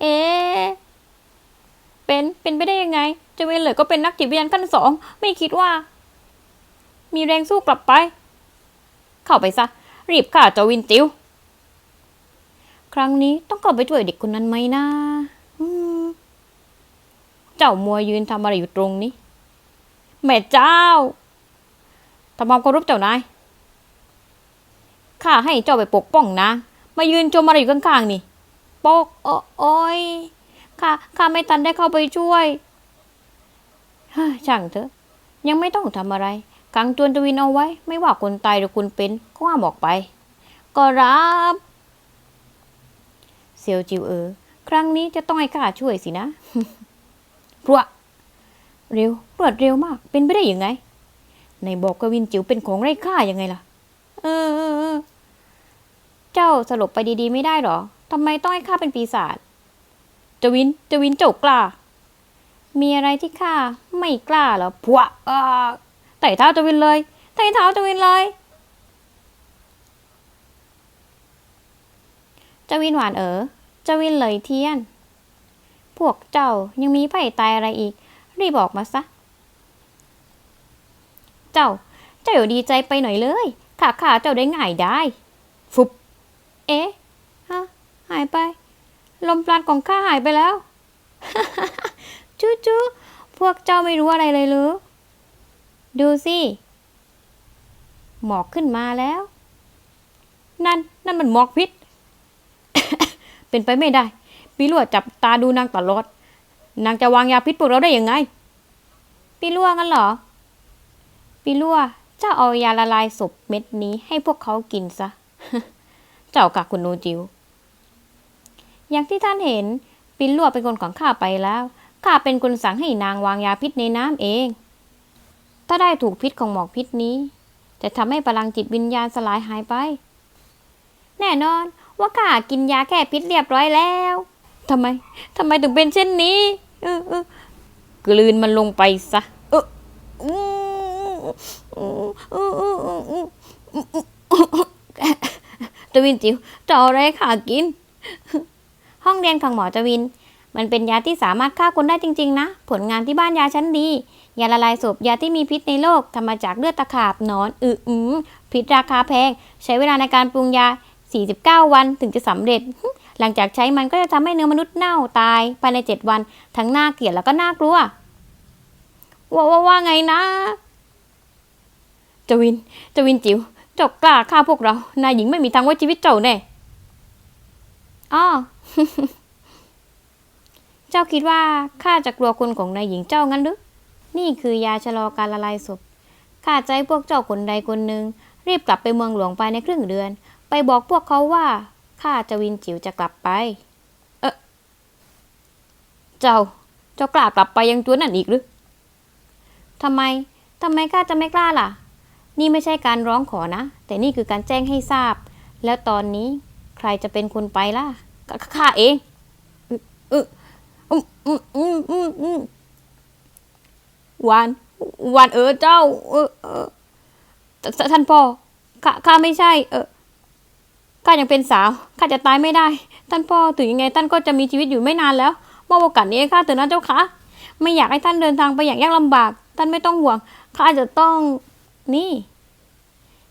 เอ๊เป็น เป็นไปได้ยังไงเจเวนเลยก็เป็นนักจิตวิญญาณขั้นสอง ไม่คิดว่า มีแรงสู้กลับไป เข้าไปซะ รีบฆ่าเจวินจิว ครั้งนี้ต้องเข้าไปช่วยเด็กคนนั้นไหมนะเจ้ามัวยืนทำอะไรอยู่ตรงนี้ แม่เจ้าทำความเคารพเจ้านาย ข้าให้เจ้าไปปกป้องนางมายืนชมอะไรอยู่ข้างๆนี่ ปกโอโอยข้าข้าไม่ทันได้เข้าไปช่วยช่างเถอะ ยังไม่ต้องทำอะไรกังจวนตวินเอาไว้ ไม่ว่าคนตายหรือคนเป็นก็ว่าบอกไป ก็รับเซียวจิวเออ ครั้งนี้จะต้องให้ข้าช่วยสินะพรวเร็วรวดเร็วมาก เป็นไปได้ยังไง ในบอกกวินจิ๋วเป็นของไร้ค่ายังไงล่ะ เออ เจ้าสลบไปดีๆไม่ได้หรอ ทำไมต้องให้ข้าเป็นปีศาจจวินจวินเจ้ากล้า มีอะไรที่ข้าไม่กล้าเหรอพวะอ่าไต่เท้าจวินเลยไต่เท้าจวินเลยจวินหวานเอ๋อจวินเลยเทียน พวกเจ้ายังมีไผ่ตายอะไรอีก รีบบอกมาซะ เจ้า เจ้าอย่าดีใจไปหน่อยเลยขาขาเจ้าได้ง่ายได้ ฟุบ เอ๊ะ ลมปราณของข้าหายไปแล้ว จู้จู้พวกเจ้าไม่รู้อะไรเลยหรือ ดูสิ หมอกขึ้นมาแล้ว นั่น นั่นมันหมอกพิษ เป็นไปไม่ได้ ปีลัวจับตาดูนางตลอด นางจะวางยาพิษพวกเราได้ยังไง ปีลัวงั้นเหรอ ปีลัวเจ้าเอายาละลายศพเม็ดนี้ให้พวกเขากินซะ เจ้ากะคุณโนจิว อย่างที่ท่านเห็น ปินลัวเป็นคนของข้าไปแล้ว ข้าเป็นคนสั่งให้นางวางยาพิษในน้ำเอง ถ้าได้ถูกพิษของหมอกพิษนี้ จะทำให้พลังจิตวิญญาณสลายหายไป แน่นอนว่าข้ากินยาแก้พิษเรียบร้อยแล้วทำไมทำไมถึงเป็นเช่นนี้เออเออกลืนมันลงไปซะเอออืมอืมอืมอืมอืมอืมอืมตวินจิ๋วจะอาอะไรข้ากิน ห้องเรียนของหมอจวิน มันเป็นยาที่สามารถฆ่าคนได้จริง ๆ นะ ผลงานที่บ้านยาชั้นดี ยาละลายศพยาที่มีพิษในโลกทำมาจากเลือดตะขาบนอนอืออืมพิษราคาแพง ใช้เวลาในการปรุงยา 49 วันถึงจะสำเร็จ หลังจากใช้มันก็จะทำให้เนื้อมนุษย์เน่าตายภายใน 7 วัน ทั้งน่าเกลียดแล้วก็น่ากลัวว่าว่าว่าไงนะ จวิน จวินจิ๋วเจ้ากล้าฆ่าพวกเรา นายหญิงไม่มีทางไว้ชีวิตเจ้าแน่ อ้อเจ้าคิดว่าข้าจะกลัวคนของนายหญิงเจ้างั้นหรือ นี่คือยาชะลอการละลายศพ ข้าใจพวกเจ้าคนใดคนหนึ่งรีบกลับไปเมืองหลวงภายในครึ่งเดือน ไปบอกพวกเขาว่าข้าจะวินจิ๋วจะกลับไป เออเจ้า เจ้ากล้ากลับไปยังตัวนั่นอีกหรือทำไม ทำไมข้าจะไม่กล้าล่ะ นี่ไม่ใช่การร้องขอนะ แต่นี่คือการแจ้งให้ทราบ แล้วตอนนี้ ใครจะเป็นคนไปล่ะก็ข้าเองวานวานเออเจ้า เออเออท่านพ่อข้าข้าไม่ใช่ เออข้ายังเป็นสาวข้าจะตายไม่ได้ ท่านพ่อถึงยังไงท่านก็จะมีชีวิตอยู่ไม่นานแล้วมอบโอกาสนี้ข้าเถอะนะเจ้าคะไม่อยากให้ท่านเดินทางไปอย่างยากลำบาก ท่านไม่ต้องห่วงข้าจะต้องนี่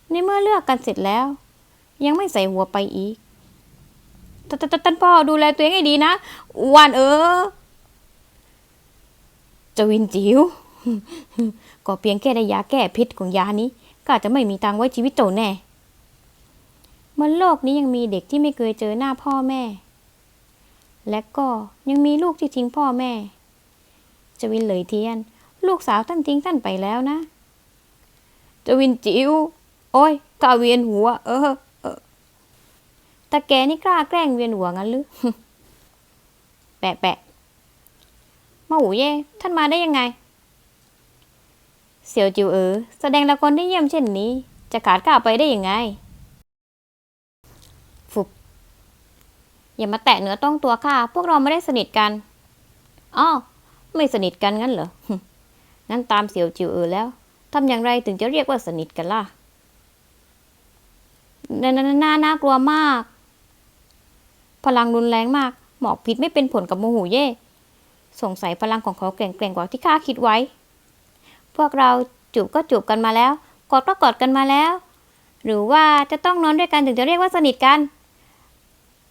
ในเมื่อเลือกกันเสร็จแล้ว ยังไม่ใส่หัวไปอีก ท่านพ่อดูแลตัวเองให้ดีนะวานเออจวินจิ๋วก็เพียงแค่ได้ยาแก้พิษของยานี้ก็อาจจะไม่มีทางไว้ชีวิตเจ้าแน่บนโลกนี้ยังมีเด็กที่ไม่เคยเจอหน้าพ่อแม่ และก็ยังมีลูกที่ทิ้งพ่อแม่จวินเหลยเทียน ลูกสาวท่านทิ้งท่านไปแล้วนะจวินจิ๋วโอ้ยกาเวียนหัว เออ ตาแกนี่กล้าแกล้งเวียนหัวงั้นหรือ แปะแปะมาหูเย่ท่านมาได้ยังไง เสี่ยวจิวเออแสดงละครได้เยี่ยมเช่นนี้ จะขาดข้าไปได้ยังไง ฟุบ อย่ามาแตะเนื้อต้องตัวข้า พวกเราไม่ได้สนิทกันอ้อไม่สนิทกันงั้นเหรอ งั้นตามเสี่ยวจิวเออแล้วทำอย่างไรถึงจะเรียกว่าสนิทกันล่ะน่าน่น่าน่ากลัวมาก พลังรุนแรงมาก หมอกพิษไม่เป็นผลกับโมโหเย่สงสัยพลังของเขาแกร่งกว่าที่ข้าคิดไว้ พวกเราจูบก็จูบกันมาแล้ว กอดก็กอดกันมาแล้ว หรือว่าจะต้องนอนด้วยกันถึงจะเรียกว่าสนิทกัน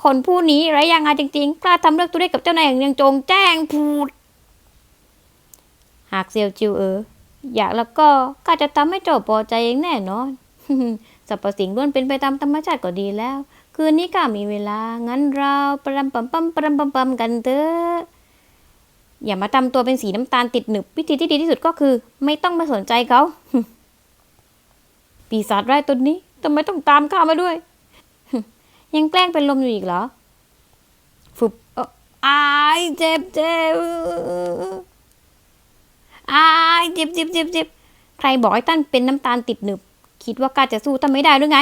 คนผู้นี้ไร้ยางอาจริง ๆ กล้าทำเรื่องตัวเลขกับเจ้านายอย่างยังจงแจ้งพูด หากเซียวจิวเออ อยากแล้วก็ข้าจะทำให้เจ้าพอใจเองแน่นอนสรรพสิ่งล้วนเป็นไปตามธรรมชาติก็ดีแล้ว คืนนี้ข้ามีเวลา งั้นเราปรำปัมปัมปรำปัมปัมกันเถอะ อย่ามาทำตัวเป็นสีน้ำตาลติดหนึบ วิธีที่ดีที่สุดก็คือ ไม่ต้องมาสนใจเขา ปีศาจร้ายตนนี้ทำไมต้องตามข้ามาด้วย ยังแกล้งเป็นลมอยู่อีกเหรอฟุบอายเจ็บเจ็บอายเจ็บเจ็บเจ็บเจ็บใครบอกให้ท่านเป็นน้ำตาลติดหนึบ คิดว่าข้าจะสู้ท่านไม่ได้หรือไง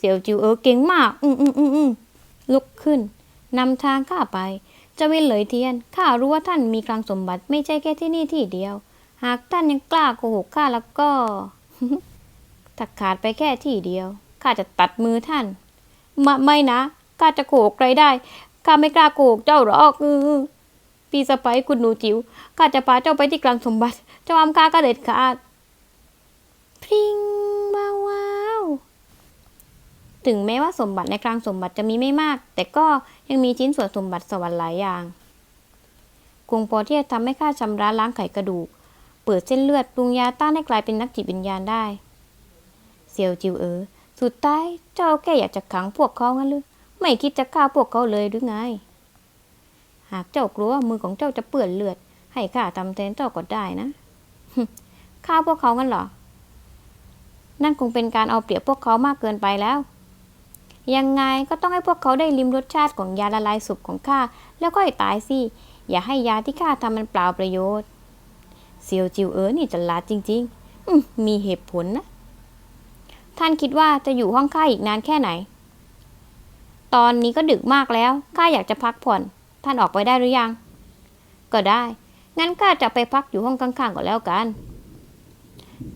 เสี่ยวจิวเออเก่งมาก อืมอืมอืมอืมลุกขึ้นนำทางข้าไปจะเวนเหลยเทียน ข้ารู้ว่าท่านมีคลังสมบัติไม่ใช่แค่ที่นี่ที่เดียว หากท่านยังกล้าโกหกข้าแล้วก็ถ้าขาดไปแค่ที่เดียว ข้าจะตัดมือท่านไม่ไม่นะ ข้าจะโกหกใครได้ ข้าไม่กล้าโกหกเจ้าหรอกเออพี่สะใภ้คุณหนูจิ๋ว ข้าจะพาเจ้าไปที่คลังสมบัติ เจ้าอามข้าก็เด็ดขาดพริงว้าวว้าว ถึงแม้ว่าสมบัติในคลังสมบัติจะมีไม่มาก แต่ก็ยังมีชิ้นส่วนสมบัติสวรรค์หลายอย่างคงพอที่จะทำให้ข้าชำระล้างไขกระดูก เปิดเส้นเลือดปรุงยาต้านให้กลายเป็นนักจิตวิญญาณได้ เซียวจิวเอ๋อสุดท้ายเจ้าแค่อยากจะขังพวกเขางั้นหรือไม่คิดจะฆ่าพวกเขาเลยหรือไง หากเจ้ากลัวมือของเจ้าจะเปื้อนเลือด ให้ข้าทำแทนเจ้าก็ได้นะฆ่าพวกเขางั้นเหรอ นั่นคงเป็นการเอาเปรียบพวกเขามากเกินไปแล้ว ยังไงก็ต้องให้พวกเขาได้ลิมรสชาติของยาละลายสุบของข้าแล้วก็ให้ตายสิ อย่าให้ยาที่ข้าทำมันเปล่าประโยชน์เซียวจิวเอ๋อนี่จะลาดจริง ๆ อืมมีเหตุผลนะ ท่านคิดว่าจะอยู่ห้องข้าอีกนานแค่ไหน ตอนนี้ก็ดึกมากแล้วข้าอยากจะพักผ่อน ท่านออกไปได้หรือยัง ก็ได้ งั้นข้าจะไปพักอยู่ห้องข้างๆก็แล้วกัน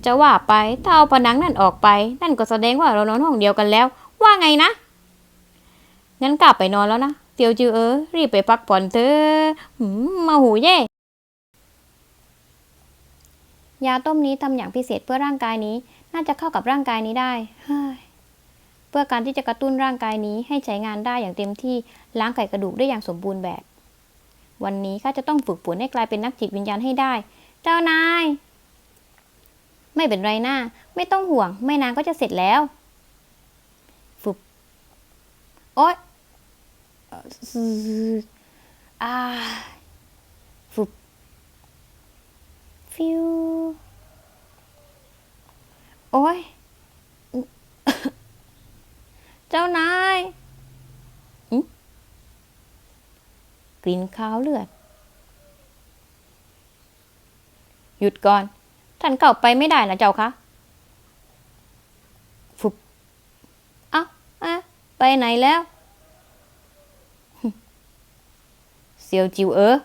จะว่าไปถ้าเอาผนังนั่นออกไป นั่นก็แสดงว่าเรานอนห้องเดียวกันแล้ว ว่าไงนะ งั้นกลับไปนอนแล้วนะ เตียวจือเออ รีบไปพักผ่อนเถอะมาหูเย่ ยาต้มนี้ทำอย่างพิเศษเพื่อร่างกายนี้ น่าจะเข้ากับร่างกายนี้ได้ เฮ้ย เพื่อการที่จะกระตุ้นร่างกายนี้ให้ใช้งานได้อย่างเต็มที่ล้างไขกระดูกได้อย่างสมบูรณ์แบบ วันนี้ข้าจะต้องฝึกฝนให้กลายเป็นนักจิตวิญญาณให้ได้ เจ้านาย ไม่เป็นไรหน้า ไม่ต้องห่วง ไม่นานก็จะเสร็จแล้ว โอ๊ยอ่อาฝึบฟิวโอ๊ย เจ้านายอิกลิ่นคาวเลือด หยุดก่อน ท่านเข้าไปไม่ได้นะเจ้าคะฟุบเอ้าอะ ไปไหนแล้วเซียวจิวเออ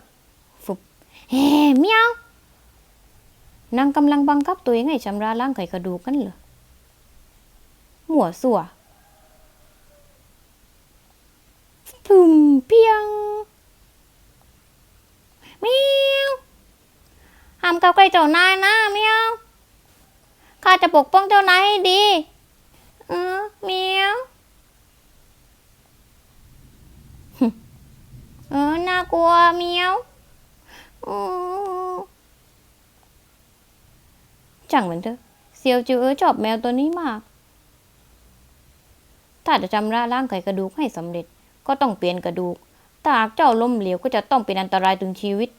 ฟุบเฮ้เมียวนางกำลังบังคับตัวเองให้ชำระล้างไขกระดูกกันเหรอหมัวสัวพุ่มเพียงเมียวห้ามเข้าใกล้เจ้านายนะเมียวข้าจะปกป้องเจ้านายให้ดี เออเมียว เออ น่ากลัวเมียวอือช่างมันเถอเซียวจิวเออชอบแมวตัวนี้มาก ถ้าจะชำระล้างไขกระดูกให้สำเร็จ ก็ต้องเปลี่ยนกระดูกถ้าหากเจ้าล้มเหลวก็จะต้องเป็นอันตรายถึงชีวิต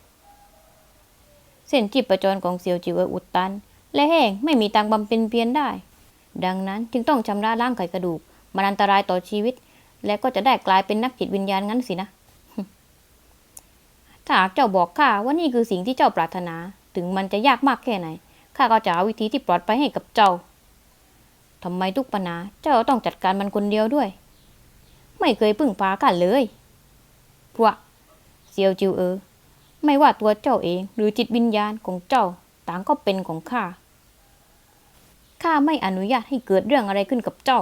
เส้นจีบประจรของเซียวจิวเอออุดตัน และแห้งไม่มีทางบำเพ็ญเพียรได้ ดังนั้นจึงต้องชำระล้างไขกระดูก มันอันตรายต่อชีวิต และก็จะได้กลายเป็นนักจิตวิญญาณงั้นสินะ ถ้าหากเจ้าบอกข้าว่านี่คือสิ่งที่เจ้าปรารถนา ถึงมันจะยากมากแค่ไหน ข้าก็จะหาวิธีที่ปลอดภัยให้กับเจ้าทำไมทุกปัญหาเจ้าต้องจัดการมันคนเดียวด้วย ไม่เคยพึ่งพากันเลย พวกเซียวจิวเออ ไม่ว่าตัวเจ้าเองหรือจิตวิญญาณของเจ้า ต่างก็เป็นของข้า ข้าไม่อนุญาตให้เกิดเรื่องอะไรขึ้นกับเจ้า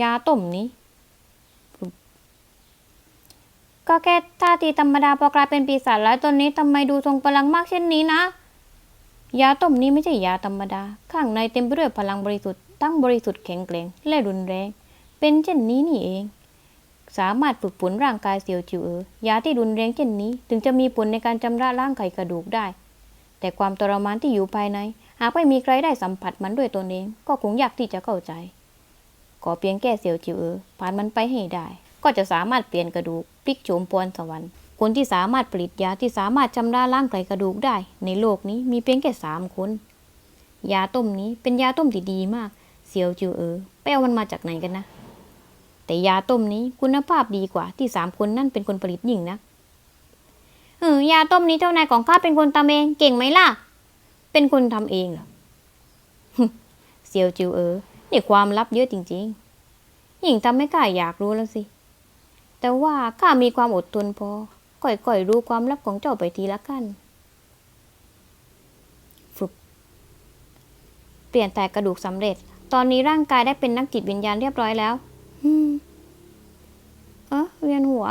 ยาต้มนี้ ก็แค่ท่าทีธรรมดาพอกลายเป็นปีศาจแล้วตอนนี้ทำไมดูทรงพลังมากเช่นนี้นะ ยาต้มนี้ไม่ใช่ยาธรรมดา ข้างในเต็มไปด้วยพลังบริสุทธิ์ตั้งบริสุทธิ์แข็งแกร่งและรุนแรง เป็นเช่นนี้นี่เอง สามารถฝึกฝนร่างกายเซียวจิวเอ๋อยาที่รุนแรงเช่นนี้ ถึงจะมีผลในการจำระล้างไขกระดูกได้ แต่ความทรมานที่อยู่ภายใน หากไม่มีใครได้สัมผัสมันด้วยตนเอง ก็คงยากที่จะเข้าใจขอเพียงแก้เซียวจิวเอ๋อผ่านมันไปให้ได้ ก็จะสามารถเปลี่ยนกระดูกพลิกโฉมพรสวรรค์ คนที่สามารถผลิตยาที่สามารถชำระล้างไขกระดูกได้ ในโลกนี้มีเพียงแค่สามคน ยาต้มนี้เป็นยาต้มที่ดีมากเซียวจิวเอ๋อไปเอามันมาจากไหนกันนะ แต่ยาต้มนี้คุณภาพดีกว่าที่สามคนนั่นเป็นคนผลิตยิ่งนะเออยาต้มนี้เจ้านายของข้าเป็นคนทำเองเก่งไหมล่ะ เป็นคนทำเองเหรอเซียวจิวเอ๋อนี่ความลับเยอะจริงๆยิ่งทำให้ข้าอยากรู้แล้วสิ แต่ว่าข้ามีความอดทนพอก่อยๆรู้ความลับของเจ้าไปทีละขั้นฟึบเปลี่ยนแต่กระดูกสำเร็จ ตอนนี้ร่างกายได้เป็นนักจิตวิญญาณเรียบร้อยแล้วอืมเอะเวียนหัว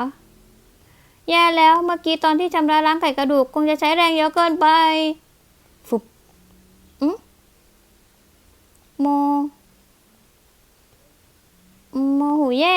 แย่แล้วเมื่อกี้ตอนที่ชำระล้างไก่กระดูก คงจะใช้แรงเยอะเกินไปฟุบอืมโม โมหูเย่